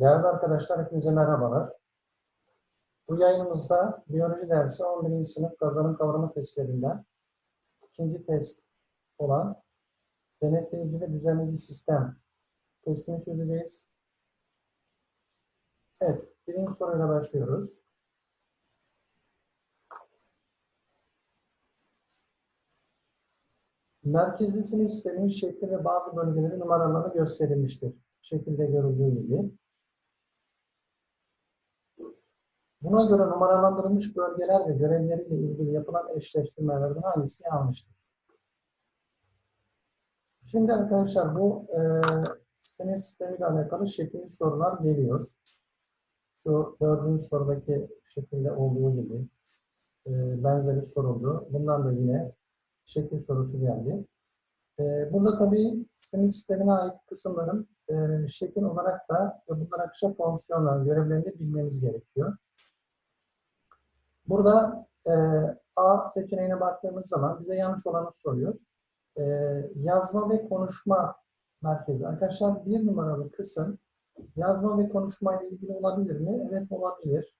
Değerli arkadaşlar, hepinize merhabalar. Bu yayınımızda biyoloji dersi 11. sınıf kazanım kavramı testlerinden ikinci test olan denetleyici ve düzenleyici sistem testini çözeceğiz. Evet, birinci soruyla başlıyoruz. Merkezi sinir sisteminin şekli ve bazı bölgeleri numaralarla gösterilmiştir. Şekilde görüldüğü gibi. Buna göre numaralandırılmış bölgeler ve görevleriyle ilgili yapılan eşleştirmelerden hangisi yanlıştır? Şimdi arkadaşlar bu e, sinir sistemiyle alakalı şekilli sorular geliyor. Şu dördüncü sorudaki şekilde olduğu gibi e, benzeri soruldu. Bundan da yine şekil sorusu geldi. E, burada tabii sinir sistemine ait kısımların e, şekil olarak da ve bunlar akışa fonksiyonlar, görevlerini bilmemiz gerekiyor. Burada e, A seçeneğine baktığımız zaman bize yanlış olanı soruyor. E, yazma ve konuşma merkezi. Arkadaşlar bir numaralı kısım yazma ve konuşma ile ilgili olabilir mi? Evet olabilir.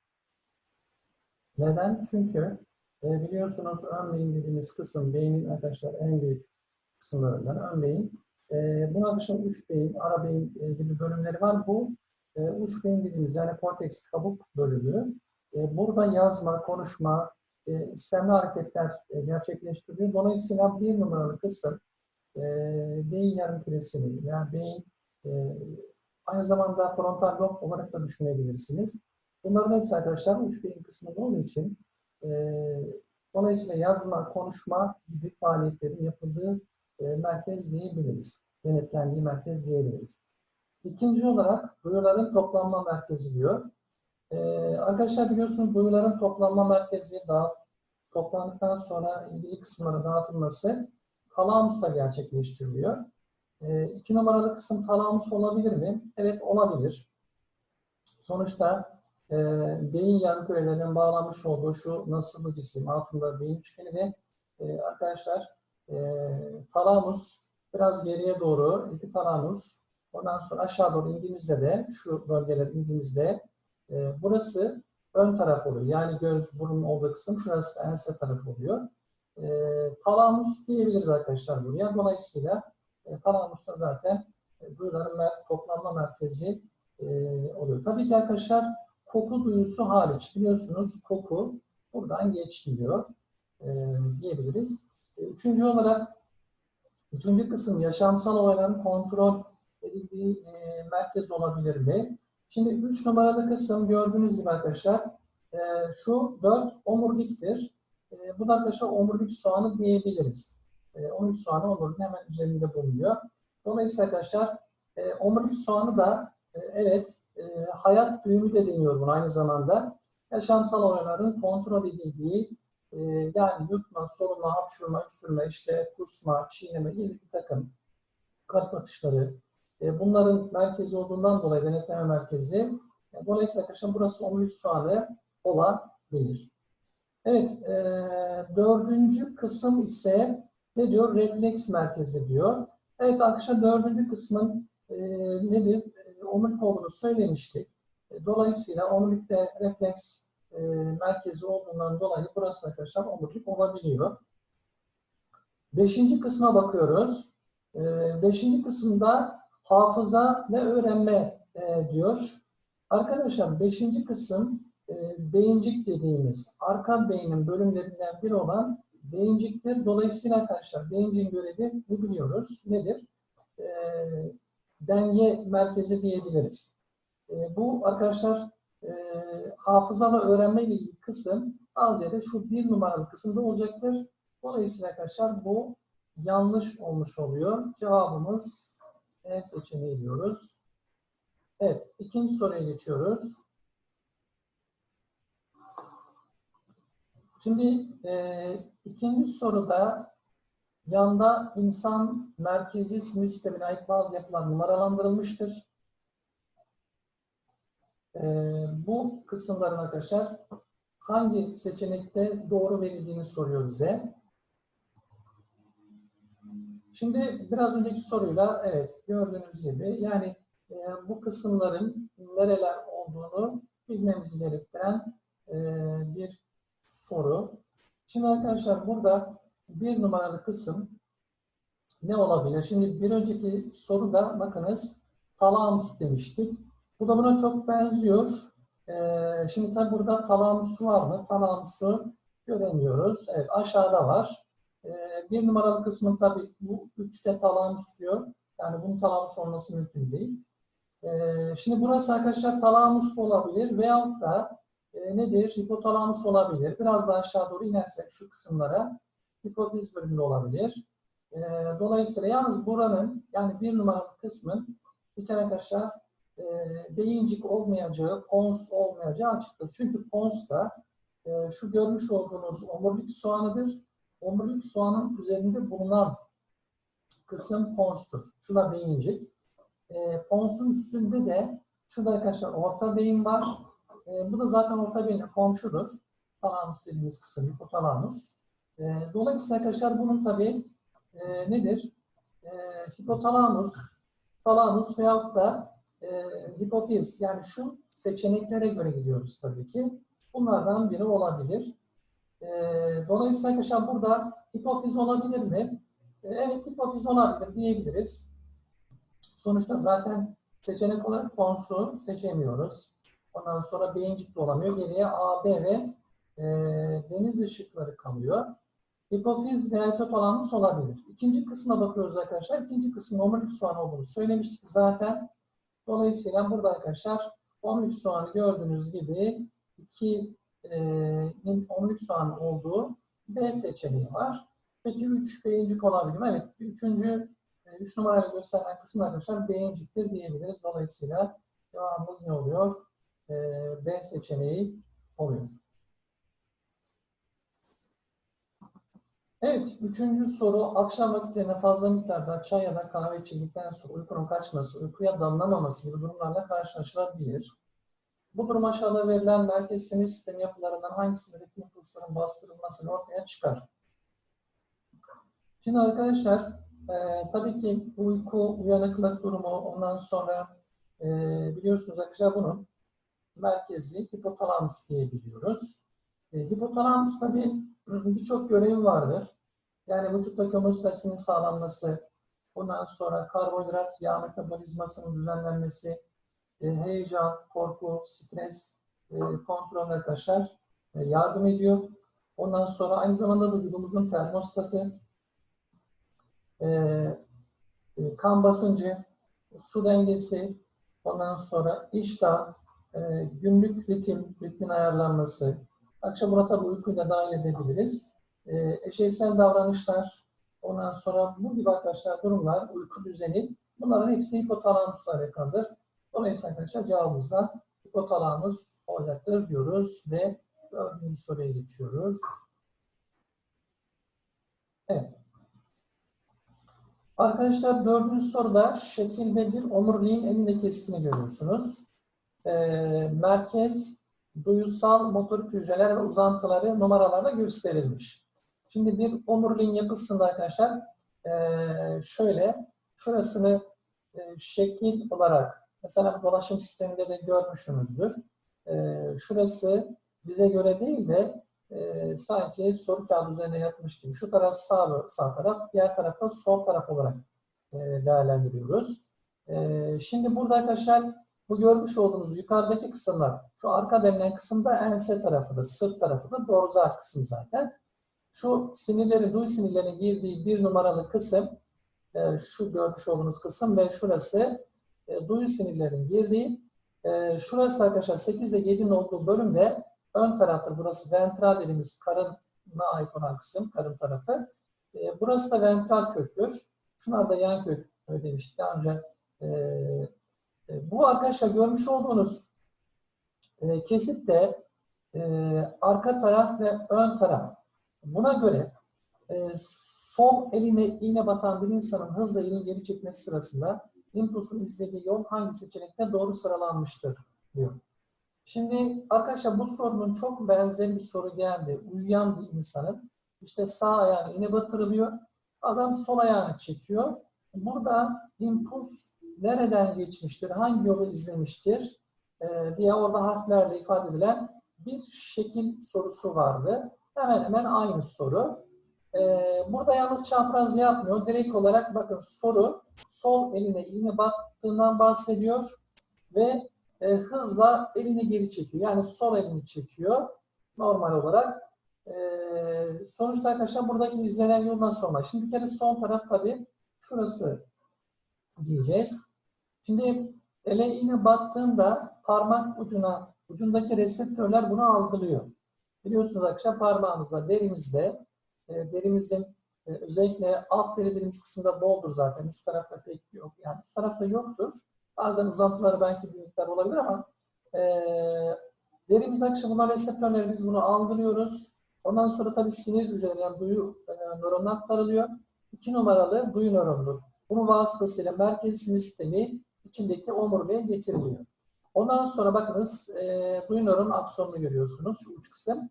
Neden? Çünkü e, biliyorsunuz ön beyin dediğimiz kısım beynin arkadaşlar en büyük kısımlarından ön beyin. E, buna dışında üç beyin, ara beyin e, gibi bölümleri var. Bu e, uç beyin dediğimiz yani korteks kabuk bölümü. E, burada yazma, konuşma, e, istemli hareketler e, gerçekleştiriliyor. Dolayısıyla bir numaralı kısım e, beyin yarım küresini, yani beyin aynı zamanda frontal lob olarak da düşünebilirsiniz. Bunların hepsi arkadaşlar uç beyin kısmında olduğu için e, dolayısıyla yazma, konuşma gibi faaliyetlerin yapıldığı e, merkez diyebiliriz. Denetlendiği merkez diyebiliriz. İkinci olarak duyuların toplanma merkezi diyor. Ee, arkadaşlar biliyorsunuz duyuların toplanma merkezi dağıt, toplandıktan sonra ilgili kısımlara dağıtılması talamusla gerçekleştiriliyor. Ee, iki numaralı kısım talamus olabilir mi? Evet olabilir. Sonuçta e, beyin yarı kürelerinin bağlanmış olduğu şu nasıl cisim altında beyin üçgeni ve e, arkadaşlar e, talamus biraz geriye doğru iki talamus ondan sonra aşağı doğru indiğimizde de şu bölgeler indiğimizde e, burası ön taraf oluyor. Yani göz, burun olduğu kısım şurası ense tarafı oluyor. E, talamus diyebiliriz arkadaşlar buraya. Dolayısıyla e, talamus da zaten e, duyuların mer toplanma merkezi e, oluyor. Tabii ki arkadaşlar koku duyusu hariç. Biliyorsunuz koku buradan geçmiyor e, diyebiliriz. E, üçüncü olarak üçüncü kısım yaşamsal olayların kontrol edildiği e, merkez olabilir mi? Şimdi 3 numaralı kısım gördüğünüz gibi arkadaşlar e, şu 4 omuriliktir. E, bu da arkadaşlar omurilik soğanı diyebiliriz. E, omurilik soğanı omuriliğin hemen üzerinde bulunuyor. Dolayısıyla arkadaşlar e, omurilik soğanı da e, evet e, hayat düğümü de deniyor bunu aynı zamanda. Yaşamsal olayların kontrol edildiği e, yani yutma, solunma, hapşurma, öksürme, işte kusma, çiğneme gibi bir takım kalp atışları, bunların merkezi olduğundan dolayı denetleme merkezi. E, dolayısıyla arkadaşlar burası omurilik soğanı olabilir. Evet, e, dördüncü kısım ise ne diyor? Refleks merkezi diyor. Evet arkadaşlar dördüncü kısmın e, nedir? E, omurilik olduğunu söylemiştik. E, dolayısıyla omurilikte refleks e, merkezi olduğundan dolayı burası arkadaşlar omurilik olabiliyor. Beşinci kısma bakıyoruz. E, beşinci kısımda hafıza ve öğrenme e, diyor. Arkadaşlar beşinci kısım e, beyincik dediğimiz arka beynin bölümlerinden biri olan beyinciktir. Dolayısıyla arkadaşlar beyincin görevi ne biliyoruz? Nedir? E, denge merkezi diyebiliriz. E, bu arkadaşlar e, hafıza ve öğrenme ilgili kısım az yere şu bir numaralı kısımda olacaktır. Dolayısıyla arkadaşlar bu yanlış olmuş oluyor. Cevabımız e seçeneği diyoruz. Evet, ikinci soruya geçiyoruz. Şimdi e, ikinci soruda yanda insan merkezi sinir sistemine ait bazı yapılar numaralandırılmıştır. E, bu kısımların arkadaşlar hangi seçenekte doğru verildiğini soruyor bize. Şimdi biraz önceki soruyla evet gördüğünüz gibi yani e, bu kısımların nereler olduğunu bilmemizi gerektiren e, bir soru. Şimdi arkadaşlar burada bir numaralı kısım ne olabilir? Şimdi bir önceki soruda bakınız talamus demiştik. Bu da buna çok benziyor. Ee, şimdi tabi burada talamusu var mı? Talamusu göremiyoruz. Evet aşağıda var. Bir numaralı kısmın tabi bu üçte talamus diyor. Yani bunun talamus olması mümkün değil. Ee, şimdi burası arkadaşlar talamus olabilir veyahut da e, nedir? Hipotalamus olabilir. Biraz daha aşağı doğru inersek şu kısımlara hipofiz bölümü olabilir. E, dolayısıyla yalnız buranın yani bir numaralı kısmın bir kere arkadaşlar e, beyincik olmayacağı, pons olmayacağı açıktır. Çünkü pons da e, şu görmüş olduğunuz omurilik soğanıdır. Omurilik soğanın üzerinde bulunan kısım ponstur. Şu da beyincik. E, ponsun üstünde de şurada arkadaşlar orta beyin var. E, bu da zaten orta beyinle komşudur. Talamus dediğimiz kısım, hipotalamus. E, dolayısıyla arkadaşlar bunun tabi e, nedir? E, hipotalamus, talamus veyahut da e, hipofiz yani şu seçeneklere göre gidiyoruz tabii ki. Bunlardan biri olabilir. E, dolayısıyla arkadaşlar burada hipofiz olabilir mi? E, evet hipofiz olabilir diyebiliriz. Sonuçta zaten seçenek olarak konsu seçemiyoruz. Ondan sonra beyincik dolamıyor. Geriye A, B ve e, deniz ışıkları kalıyor. Hipofiz neototalamus olabilir. İkinci kısma bakıyoruz arkadaşlar. İkinci kısmın omurilik soğanı olduğunu söylemiştik zaten. Dolayısıyla burada arkadaşlar omurilik soğanı gördüğünüz gibi iki 13 tane olduğu B seçeneği var. Peki 3 beyincik olabilir mi? Evet. 3. 3 e, numarayla gösterilen kısım arkadaşlar beyinciktir diyebiliriz. Dolayısıyla cevabımız ne oluyor? E, B seçeneği oluyor. Evet, üçüncü soru. Akşam vakitlerinde fazla miktarda çay ya da kahve içildikten sonra uykunun kaçması, uykuya dalınamaması gibi durumlarla karşılaşılabilir. Bu durum aşağıda verilen merkez sinir sistemi yapılarından hangisindeki impulsların bastırılmasını ortaya çıkar. Şimdi arkadaşlar, e, tabii ki uyku, uyanıklık durumu, ondan sonra e, biliyorsunuz arkadaşlar bunun merkezi hipotalamus diye. E, hipotalamus tabii birçok görevi vardır. Yani vücuttaki homeostasinin sağlanması, ondan sonra karbonhidrat, yağ metabolizmasının düzenlenmesi, e, heyecan, korku, stres e, kontrolüne arkadaşlar e, yardım ediyor. Ondan sonra aynı zamanda da vücudumuzun termostatı, e, e, kan basıncı, su dengesi, ondan sonra iştah, günlük ritim, ritmin ayarlanması, akşam buna tabi uykuyu da dahil edebiliriz. E, eşeysel davranışlar, ondan sonra bu gibi arkadaşlar durumlar, uyku düzeni, bunların hepsi hipotalamusla alakalıdır. Dolayısıyla arkadaşlar cevabımız da hipotalamus olacaktır diyoruz ve dördüncü soruya geçiyoruz. Evet. Arkadaşlar dördüncü soruda şekilde bir omuriliğin elinde kestiğini görüyorsunuz. Ee, merkez, duyusal, motorik hücreler ve uzantıları numaralarla gösterilmiş. Şimdi bir omuriliğin yapısında arkadaşlar ee, şöyle, şurasını e, şekil olarak Mesela dolaşım sisteminde de görmüşsünüzdür. E, şurası bize göre değil de e, sanki soru kağıdı üzerine yatmış gibi. Şu taraf sağ, sağ taraf, diğer tarafta sol taraf olarak e, değerlendiriyoruz. E, şimdi burada arkadaşlar bu görmüş olduğunuz yukarıdaki kısımlar, şu arka denilen kısım da ense tarafıdır, sırt tarafıdır, dorsal kısım zaten. Şu sinirlerin, duy sinirlerinin girdiği bir numaralı kısım, e, şu görmüş olduğunuz kısım ve şurası e, duyu sinirlerin girdiği, e, şurası arkadaşlar 8 ile 7'nin olduğu bölümde ön taraftır. Burası ventral dediğimiz karına ait olan kısım, karın tarafı. E, burası da ventral köktür. Şunlar da yan kök demiştik daha önce. E, e, bu arkadaşlar görmüş olduğunuz e, kesit de e, arka taraf ve ön taraf. Buna göre e, sol eline iğne batan bir insanın hızla iğne geri çekmesi sırasında impulsun izlediği yol hangi seçenekte doğru sıralanmıştır diyor. Şimdi arkadaşlar bu sorunun çok benzer bir soru geldi. Uyuyan bir insanın işte sağ ayağını iğne batırılıyor. Adam sol ayağını çekiyor. Burada impuls nereden geçmiştir, hangi yolu izlemiştir e, diye orada harflerle ifade edilen bir şekil sorusu vardı. Hemen hemen aynı soru. E, burada yalnız çapraz yapmıyor. Direkt olarak bakın soru sol eline iğne battığından bahsediyor ve e, hızla elini geri çekiyor. Yani sol elini çekiyor normal olarak. E, sonuçta arkadaşlar buradaki izlenen yoldan sonra. Şimdi bir kere son taraf tabii şurası diyeceğiz. Şimdi ele iğne battığında parmak ucuna, ucundaki reseptörler bunu algılıyor. Biliyorsunuz arkadaşlar parmağımızla, derimizde, derimizin e, özellikle alt deri derimiz kısmında boldur zaten. Üst tarafta pek yok. Yani üst tarafta yoktur. Bazen uzantıları belki bir miktar olabilir ama e, derimiz akışı bunlar reseptörleri biz bunu algılıyoruz. Ondan sonra tabii sinir hücreleri yani duyu e, nöronuna aktarılıyor. İki numaralı duyu nöronudur. Bunun vasıtasıyla merkez sinir sistemi içindeki omurgaya getiriliyor. Ondan sonra bakınız e, duyu nöron aksonunu görüyorsunuz uç kısım.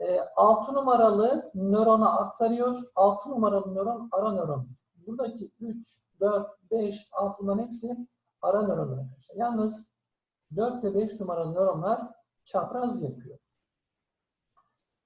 E, 6 numaralı nörona aktarıyor. 6 numaralı nöron ara nörondur. Buradaki 3, 4, 5, 6'ların hepsi ara nöronlar arkadaşlar. Yalnız 4 ve 5 numaralı nöronlar çapraz yapıyor.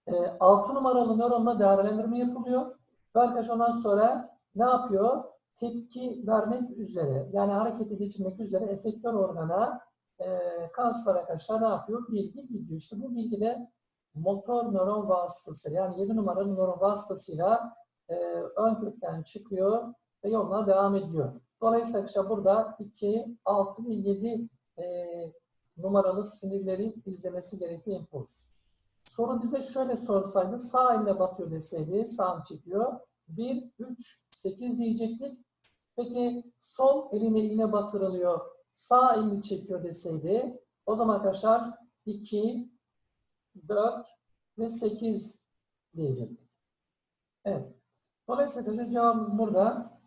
E, 6 numaralı nöronla değerlendirme yapılıyor. Ve arkadaş ondan sonra ne yapıyor? Tepki vermek üzere, yani harekete geçirmek üzere efektör organa e, kaslar arkadaşlar ne yapıyor? Bilgi gidiyor. İşte bu bilgi de motor nöron vasıtasıyla, yani 7 numaralı nöron vasıtasıyla e, ön kökten çıkıyor ve yoluna devam ediyor. Dolayısıyla arkadaşlar burada 2, 6 ve 7 e, numaralı sinirleri izlemesi gerekiyor impuls. Soru bize şöyle sorsaydı sağ eline batıyor deseydi sağ çekiyor. 1, 3, 8 diyecektik. Peki sol eline iğne batırılıyor. Sağ elini çekiyor deseydi o zaman arkadaşlar 2, 4 ve 8 diyecektik. Evet. Dolayısıyla cevabımız burada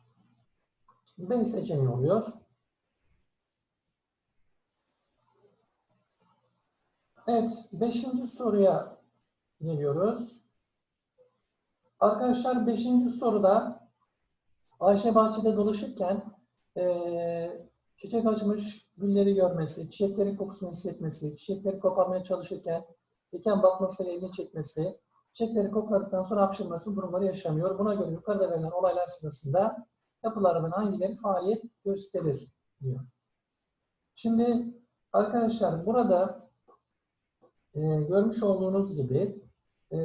B seçeneği oluyor. Evet, beşinci soruya geliyoruz. Arkadaşlar beşinci soruda Ayşe bahçede dolaşırken e, çiçek açmış gülleri görmesi, çiçeklerin kokusunu hissetmesi, çiçekleri koparmaya çalışırken diken batmasıyla elini çekmesi, çiçekleri kokladıktan sonra hapşırması durumları yaşamıyor. Buna göre yukarıda verilen olaylar sırasında yapılarından hangileri faaliyet gösterir diyor. Şimdi arkadaşlar burada e, görmüş olduğunuz gibi e,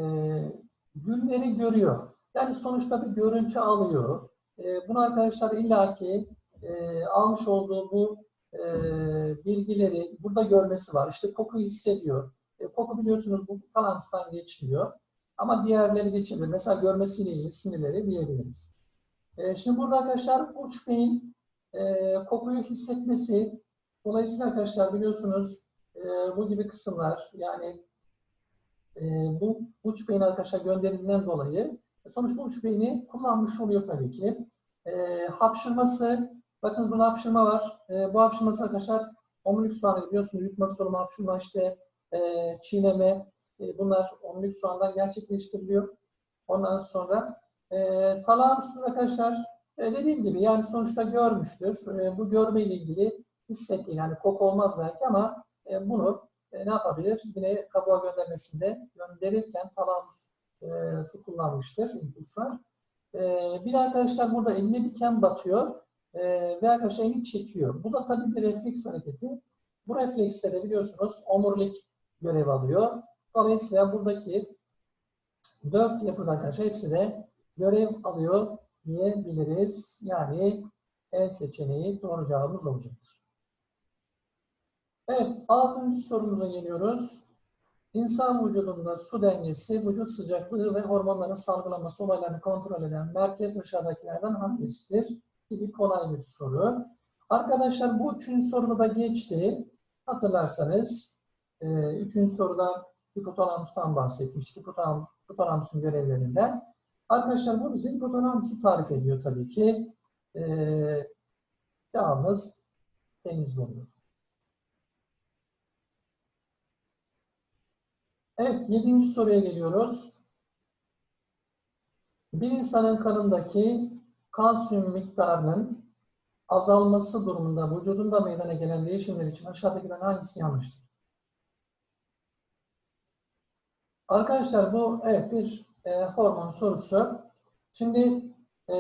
gülleri görüyor. Yani sonuçta bir görüntü alıyor. E, bunu arkadaşlar illaki e, almış olduğu bu e, bilgileri burada görmesi var. İşte koku hissediyor. E, koku biliyorsunuz bu talamustan geçmiyor. Ama diğerleri geçebilir. Mesela görmesiyle ilgili sinirleri diyebiliriz. E, şimdi burada arkadaşlar uç beyin e, kokuyu hissetmesi. Dolayısıyla arkadaşlar biliyorsunuz e, bu gibi kısımlar yani e, bu uç beyin arkadaşlar gönderildiğinden dolayı sonuçta uç beyni kullanmış oluyor tabii ki. E, hapşırması, bakın burada hapşırma var. E, bu hapşırması arkadaşlar omurilik soğanı biliyorsunuz yutma sorunu, hapşırma işte e, çiğneme e, bunlar omurilik soğandan gerçekleştiriliyor. Ondan sonra e, talamusuz arkadaşlar e, dediğim gibi yani sonuçta görmüştür. E, bu görme ile ilgili hissettiği yani koku olmaz belki ama e, bunu e, ne yapabilir? Yine kabuğa göndermesinde gönderirken talamus e, su kullanmıştır impulslar. E, bir arkadaşlar burada eline bir kem batıyor e, ve arkadaşlar çekiyor. Bu da tabii bir refleks hareketi. Bu reflekslere biliyorsunuz omurilik görev alıyor. Dolayısıyla buradaki dört yapıda arkadaşlar hepsi de görev alıyor diyebiliriz. Yani E seçeneği doğru cevabımız olacaktır. Evet, altıncı sorumuza geliyoruz. İnsan vücudunda su dengesi, vücut sıcaklığı ve hormonların salgılanması olaylarını kontrol eden merkez aşağıdakilerden hangisidir? Gibi kolay bir soru. Arkadaşlar bu üçüncü sorumu da geçti. Hatırlarsanız e, üçüncü soruda hipotalamustan bahsetmiştik. Hipotalamus, hipotalamusun görevlerinden. Arkadaşlar bu bize hipotalamusu tarif ediyor tabii ki. E, cevabımız temiz oluyor. Evet, yedinci soruya geliyoruz. Bir insanın kanındaki kalsiyum miktarının azalması durumunda vücudunda meydana gelen değişimler için aşağıdakilerden hangisi yanlıştır? Arkadaşlar bu evet bir e, hormon sorusu. Şimdi e,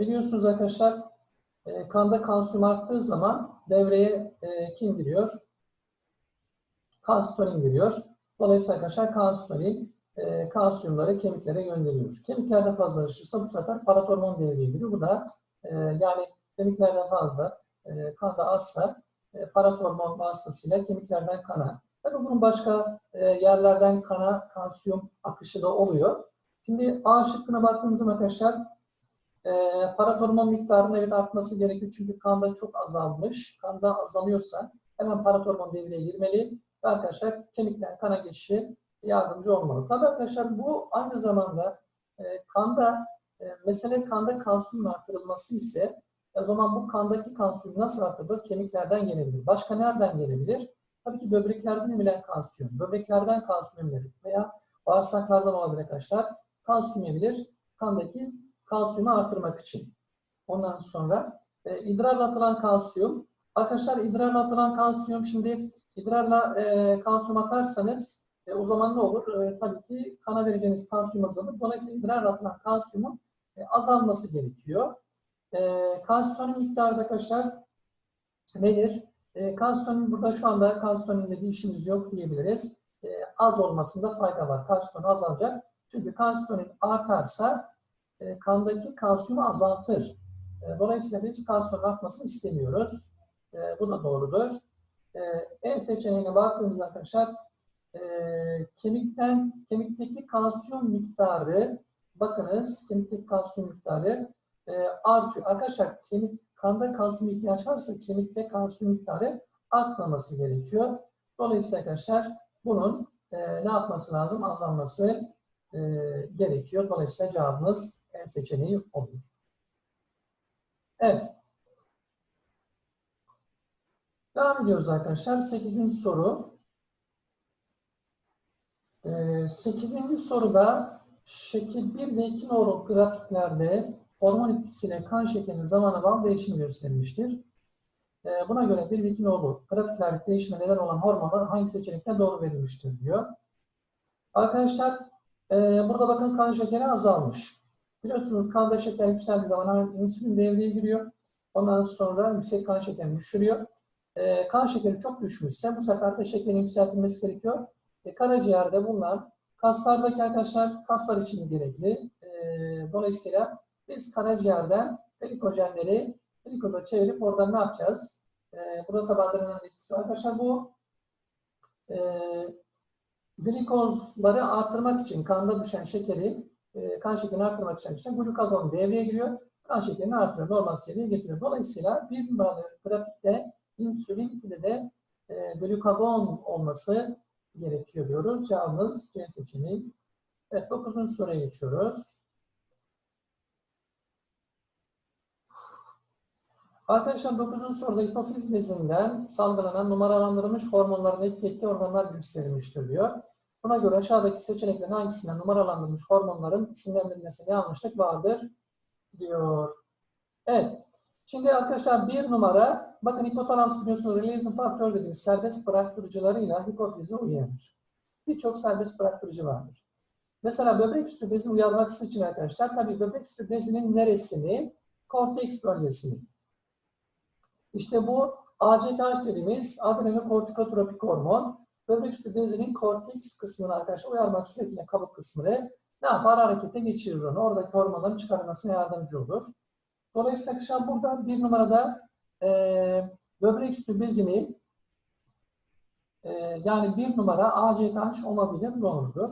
biliyorsunuz arkadaşlar e, kanda kalsiyum arttığı zaman devreye e, kim giriyor? Kalsitonin giriyor. Dolayısıyla arkadaşlar kalsitonin e, kalsiyumları kemiklere gönderiyor. Kemiklerde fazlalaşırsa bu sefer paratormon devreye giriyor. Bu da e, yani kemiklerde fazla, e, kanda azsa e, paratormon vasıtasıyla kemiklerden kana. Tabii bunun başka e, yerlerden kana kalsiyum akışı da oluyor. Şimdi A şıkkına baktığımızda arkadaşlar e, paratormon miktarının evet artması gerekiyor. Çünkü kanda çok azalmış. Kanda azalıyorsa hemen paratormon devreye girmeli. Ve arkadaşlar kemikten kana geçişi yardımcı olmalı. Tabii arkadaşlar bu aynı zamanda e, kanda e, mesele kanda kalsiyum artırılması ise o zaman bu kandaki kalsiyum nasıl artırılır? Kemiklerden gelebilir. Başka nereden gelebilir? Tabii ki böbreklerden emilen kalsiyum. Böbreklerden kalsiyum emilir veya bağırsaklardan olabilir arkadaşlar. Kalsiyum emilir. Kandaki kalsiyumu artırmak için. Ondan sonra e, idrarla atılan kalsiyum. Arkadaşlar idrarla atılan kalsiyum şimdi idrarla e, kalsiyum atarsanız e, o zaman ne olur? E, tabii ki kana vereceğiniz kalsiyum azalır. Dolayısıyla idrarla atılan kalsiyumun e, azalması gerekiyor. E, kalsiyonun miktarı da arkadaşlar nedir? E, kalsiyonun burada şu anda kalsiyonun bir işimiz yok diyebiliriz. E, az olmasında fayda var. Kalsiyon azalacak. Çünkü kalsiyon artarsa e, kandaki kalsiyumu azaltır. E, dolayısıyla biz kalsiyon artmasını istemiyoruz. E, bu da doğrudur. E, E seçeneğine baktığımızda arkadaşlar e, kemikten kemikteki kalsiyum miktarı bakınız kemikteki kalsiyum miktarı e, artıyor. Arkadaşlar kemik kanda kalsiyum ihtiyaç varsa kemikte kalsiyum miktarı artmaması gerekiyor. Dolayısıyla arkadaşlar bunun e, ne yapması lazım? Azalması e, gerekiyor. Dolayısıyla cevabımız E seçeneği olur. Evet. Devam ediyoruz arkadaşlar. Sekizinci soru. Ee, sekizinci soruda şekil 1 ve 2 numaralı grafiklerde hormon etkisiyle kan şekerinin zamana bağlı değişimi gösterilmiştir. Ee, buna göre 1 ve 2 numaralı grafiklerdeki değişime neden olan hormonlar hangi seçenekte doğru verilmiştir diyor. Arkadaşlar e, burada bakın kan şekeri azalmış. Biliyorsunuz kanda şeker yükseldiği zaman insülin devreye giriyor. Ondan sonra yüksek kan şekerini düşürüyor. E, kan şekeri çok düşmüşse bu sefer de şekerin yükseltilmesi gerekiyor. E, karaciğerde bulunan kaslardaki arkadaşlar kaslar için gerekli. E, dolayısıyla biz karaciğerden glikojenleri glikoza çevirip oradan ne yapacağız? E, burada tabanlarının etkisi arkadaşlar bu e, glikozları artırmak için kanda düşen şekeri e, kan şekerini artırmak için glukagon devreye giriyor. Kan şekerini artırıyor. Normal seviyeye getiriyor. Dolayısıyla bir numaralı grafikte insülin 2'de de e, glukagon olması gerekiyor diyoruz. Cevabımız C seçeneği. Evet, 9. soruya geçiyoruz. Arkadaşlar 9. soruda hipofiz bezinden salgılanan numaralandırılmış hormonların etki organlar gösterilmiştir diyor. Buna göre aşağıdaki seçeneklerin hangisinden numaralandırılmış hormonların isimlendirilmesine yanlışlık vardır diyor. Evet. Şimdi arkadaşlar bir numara, bakın hipotalamus biliyorsunuz releasing faktör dediğimiz serbest bıraktırıcılarıyla hipofizi uyarır. Birçok serbest bıraktırıcı vardır. Mesela böbrek üstü bezi uyarması için arkadaşlar, tabii böbrek üstü bezinin neresini? Korteks bölgesini. İşte bu ACTH dediğimiz adrenokortikotropik hormon, böbrek üstü bezinin korteks kısmını arkadaşlar uyarmak suretiyle kabuk kısmını ne yapar? Harekete geçirir onu. Oradaki hormonların çıkarılmasına yardımcı olur. Dolayısıyla arkadaşlar burada bir numarada e, böbrek üstü bezini e, yani bir numara ACTH olabilir, doğrudur.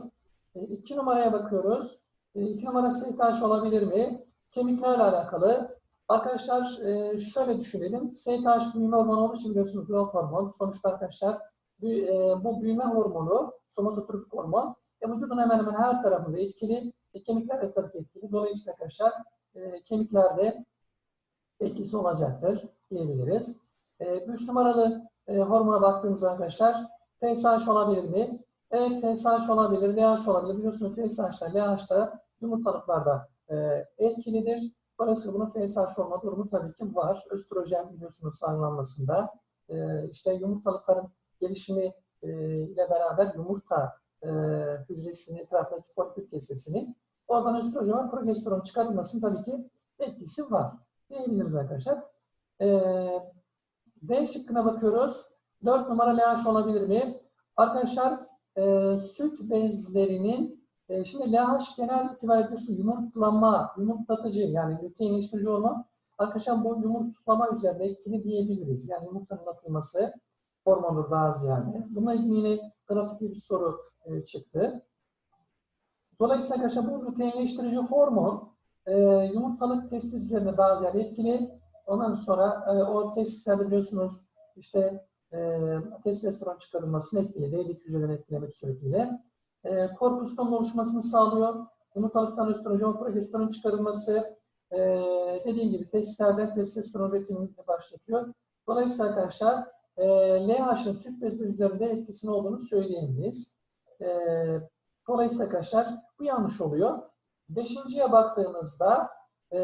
E, iki numaraya bakıyoruz. E, iki numara STH olabilir mi? Kemiklerle alakalı. Arkadaşlar e, şöyle düşünelim. STH büyüme hormonu olduğu için biliyorsunuz growth hormon. Sonuçta arkadaşlar bu, e, bu büyüme hormonu, somatotropik hormon e, vücudun hemen hemen her tarafında etkili. E, kemikler de tabii etkili. Dolayısıyla arkadaşlar e, kemiklerde etkisi olacaktır diyebiliriz. E, üç numaralı e, hormona baktığımızda arkadaşlar FSH olabilir mi? Evet FSH olabilir, LH olabilir. Biliyorsunuz FSH'da, LH'da yumurtalıklarda e, etkilidir. Dolayısıyla bunun FSH olma durumu tabii ki var. Östrojen biliyorsunuz salgılanmasında. E, işte yumurtalıkların gelişimi e, ile beraber yumurta e, hücresinin etrafındaki folikül kesesinin oradan östrojen ve progesteron çıkarılmasının tabii ki etkisi var. Diyebiliriz arkadaşlar. E, D şıkkına bakıyoruz. 4 numara LH olabilir mi? Arkadaşlar e, süt bezlerinin e, şimdi LH genel itibariyle su yumurtlama, yumurtlatıcı yani lüteinleştirici olma. Arkadaşlar bu yumurtlama üzerinde etkili diyebiliriz. Yani yumurtanın atılması hormondur daha ziyade. Bununla ilgili yine grafikli bir soru e, çıktı. Dolayısıyla arkadaşlar bu lüteinleştirici hormon e, yumurtalık testis üzerinde daha ziyade etkili. Ondan sonra e, o testislerde biliyorsunuz işte e, testosteron çıkarılmasını etkili, delilik hücrelerini etkilemek suretiyle. E, korpustonun oluşmasını sağlıyor. Yumurtalıktan östrojen, progesteron çıkarılması, e, dediğim gibi testislerden testosteron üretimini başlatıyor. Dolayısıyla arkadaşlar e, LH'ın süt bezleri üzerinde etkisinin olduğunu söyleyemeyiz. E, dolayısıyla arkadaşlar bu yanlış oluyor. Beşinciye baktığımızda e,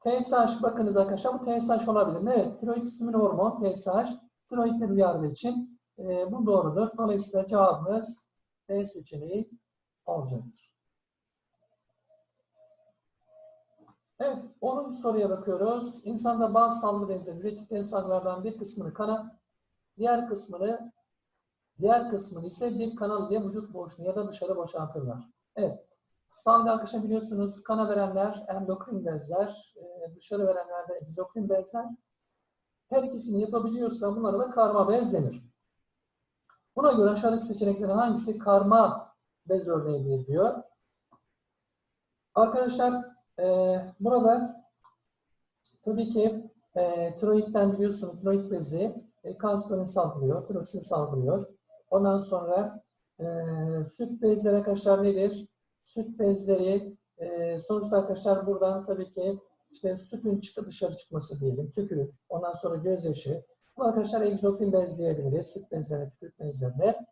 TSH bakınız arkadaşlar bu TSH olabilir? Evet. Tiroid stimüle hormon TSH tiroidleri uyardığı için e, bu doğrudur. Dolayısıyla cevabımız D seçeneği olacaktır. Evet, 10. soruya bakıyoruz. İnsanda bazı salgı bezleri ürettikleri salgılardan bir kısmını kana, diğer kısmını diğer kısmını ise bir kanal ile vücut boşluğuna ya da dışarı boşaltırlar. Evet. Salgı arkadaşlar biliyorsunuz kana verenler endokrin bezler, e, dışarı verenler de egzokrin bezler. Her ikisini yapabiliyorsa bunlara da karma bez denir. Buna göre aşağıdaki seçeneklerin hangisi karma bez örneğidir diyor. Arkadaşlar e, burada tabii ki e, tiroidden biliyorsunuz tiroid bezi e, kanserin salgılıyor, tiroksin salgılıyor. Ondan sonra e, süt bezleri arkadaşlar nedir? Süt bezleri e, sonuçta arkadaşlar buradan tabii ki işte sütün çıkı dışarı çıkması diyelim, tükürük, ondan sonra gözyaşı. Bu arkadaşlar egzofil bez diyebiliriz, süt bezlerine, tükürük bezlerine.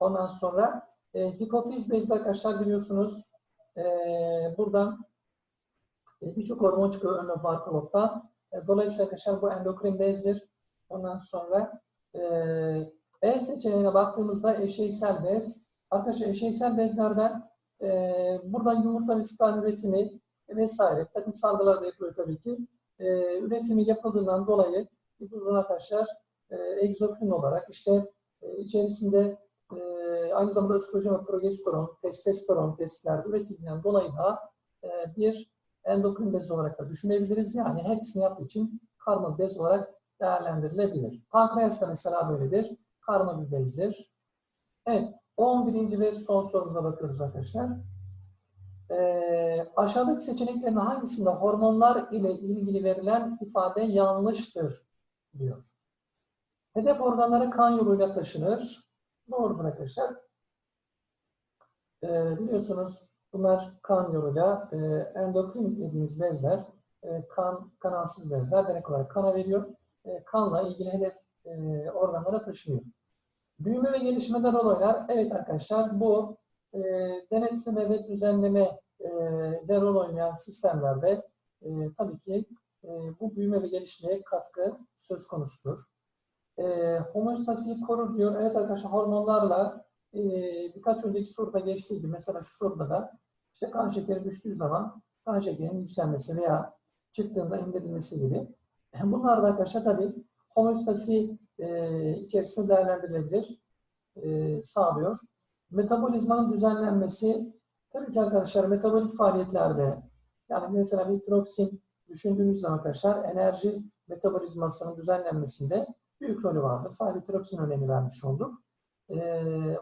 Ondan sonra e, hipofiz bezli arkadaşlar biliyorsunuz e, buradan e, birçok hormon çıkıyor ön farklı nokta. E, dolayısıyla arkadaşlar bu endokrin bezdir. Ondan sonra e, B seçeneğine baktığımızda eşeysel bez. Arkadaşlar eşeysel bezlerden e, buradan yumurta ve üretimi vesaire takım salgılar da yapılıyor tabii ki. E, üretimi yapıldığından dolayı uzun arkadaşlar e, egzokrin olarak işte e, içerisinde e, aynı zamanda östrojen ve progesteron, testosteron testlerde üretildiğinden dolayı da e, bir endokrin bez olarak da düşünebiliriz. Yani hepsini yaptığı için karma bez olarak değerlendirilebilir. Pankreas da mesela böyledir. Karma bir bezdir. Evet. 11. ve son sorumuza bakıyoruz arkadaşlar. Ee, aşağıdaki seçeneklerin hangisinde hormonlar ile ilgili verilen ifade yanlıştır diyor. Hedef organlara kan yoluyla taşınır. Doğrudur arkadaşlar. Ee, biliyorsunuz bunlar kan yoluyla e, endokrin dediğimiz bezler, e, kan kanalsız bezler direkt olarak kana veriyor. E, kanla ilgili hedef e, organlara taşınıyor. Büyüme ve gelişmeden olaylar, evet arkadaşlar bu e, denetleme ve düzenleme e, rol oynayan sistemlerde e, tabii ki e, bu büyüme ve gelişmeye katkı söz konusudur. E, homeostasiyi korur diyor. Evet arkadaşlar hormonlarla e, birkaç önceki soruda geçtiği gibi mesela şu soruda da işte kan şekeri düştüğü zaman kan şekerinin yükselmesi veya çıktığında indirilmesi gibi. Bunlar da arkadaşlar tabii homeostasi e, içerisinde değerlendirilebilir, e, sağlıyor. Metabolizmanın düzenlenmesi, tabii ki arkadaşlar metabolik faaliyetlerde, yani mesela bir tiroksin düşündüğünüz zaman arkadaşlar enerji metabolizmasının düzenlenmesinde büyük rolü vardır. Sadece tiroksin örneğini vermiş olduk. E,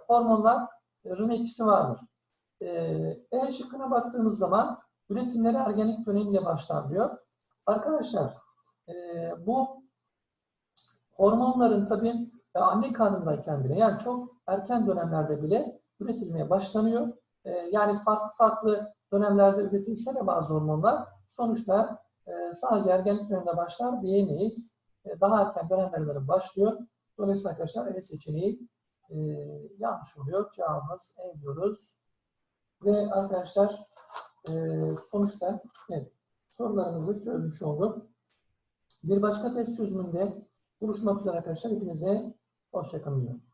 hormonların etkisi vardır. E, e şıkkına baktığımız zaman üretimleri ergenlik dönemiyle başlar diyor. Arkadaşlar e, bu hormonların tabii anne karnındayken bile yani çok erken dönemlerde bile üretilmeye başlanıyor. E, yani farklı farklı dönemlerde üretilse de bazı hormonlar sonuçta e, sadece ergenlik döneminde başlar diyemeyiz. E, daha erken dönemlerde başlıyor. Dolayısıyla arkadaşlar E seçeneği yanlış oluyor. Cevabımız E diyoruz. Ve arkadaşlar e, sonuçta evet, sorularımızı çözmüş olduk. Bir başka test çözümünde buluşmak üzere arkadaşlar. Hepinize hoşçakalın. diyorum.